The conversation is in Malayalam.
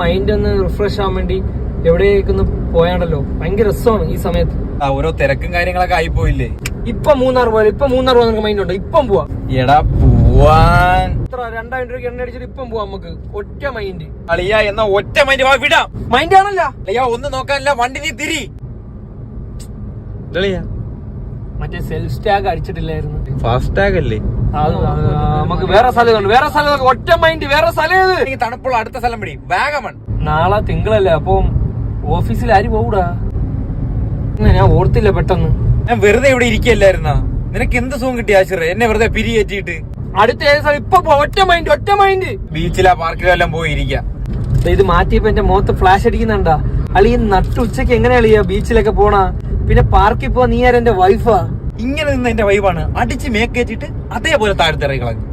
മൈൻഡ് ഒന്ന് റിഫ്രഷ് ആവാൻ വേണ്ടി എവിടേക്കൊന്ന് പോയാണല്ലോ? ഭയങ്കര രസമാണ് ഈ സമയത്ത്. ആ ഓരോ തിരക്കും കാര്യങ്ങളൊക്കെ ആയി പോയില്ലേ ഇപ്പൊ മൂന്നാർ പോലെ ഇപ്പൊ മൂന്നാർ പോകാൻ നമുക്ക് മൈൻഡ് ഉണ്ട്. ഇപ്പം പോവാ. എടാ പോവാൻ. ഇത്ര രണ്ടായിരം രൂപ എണ്ണ അടിച്ചിട്ട് ഇപ്പം പോവാ നമുക്ക്. ഒറ്റ മൈൻഡ് അളിയ എന്നാ ഒറ്റ മൈൻഡ് വാ വിടാം. മൈൻഡ് ആണല്ല. അളിയ ഒന്ന് നോക്കാനില്ല വണ്ടി നീ തിരി. മറ്റേ സെൽഫ് ടാഗ് അടിച്ചിട്ടില്ലായിരുന്നു. ഫാസ്റ്റ് ടാഗ് അല്ലേ? നമുക്ക് വേറെ സ്ഥലം ഉണ്ട് വേറെ സ്ഥലം ഒറ്റ മൈൻഡ് വേറെ സ്ഥലം എനിക്ക് തണുപ്പുള്ള അടുത്ത സ്ഥലം പിടി. വാഗമൺ. നാളെ തിങ്കളല്ലേ അപ്പം ഓഫീസിൽ ആര് പോകൂടാ ഞാൻ ഓർത്തില്ല പെട്ടെന്ന്. ഞാൻ വെറുതെ ഇവിടെ ഇരിക്കല്ലായിരുന്ന നിനക്ക് എന്ത് സുഖം കിട്ടി ആശ്ര എന്നെ വെറുതെ പിരിയേറ്റിട്ട് അടുത്ത ഏത് സ്ഥലം ഇപ്പൊ പോ ഒറ്റ മൈൻഡ് ഒറ്റ മൈൻഡ് ബീച്ചിലാ പാർക്കിലോ എല്ലാം പോയി ഇരിക്കാം. ഇത് മാറ്റിയപ്പോ എന്റെ മുഖത്ത് ഫ്ലാഷ് അടിക്കുന്നുണ്ടാ. അളി നട്ടു ഉച്ചയ്ക്ക് എങ്ങനെ അളിയാ ബീച്ചിലൊക്കെ പോണാ? പിന്നെ പാർക്കിൽ പോവാ നീ ആരെ എന്റെ വൈഫാ ഇങ്ങനെ നിന്ന് എന്റെ വൈബാണ് അടിച്ച് മേക്കേറ്റിട്ട് അതേപോലെ താഴ്ത്തിറങ്ങി കളഞ്ഞു.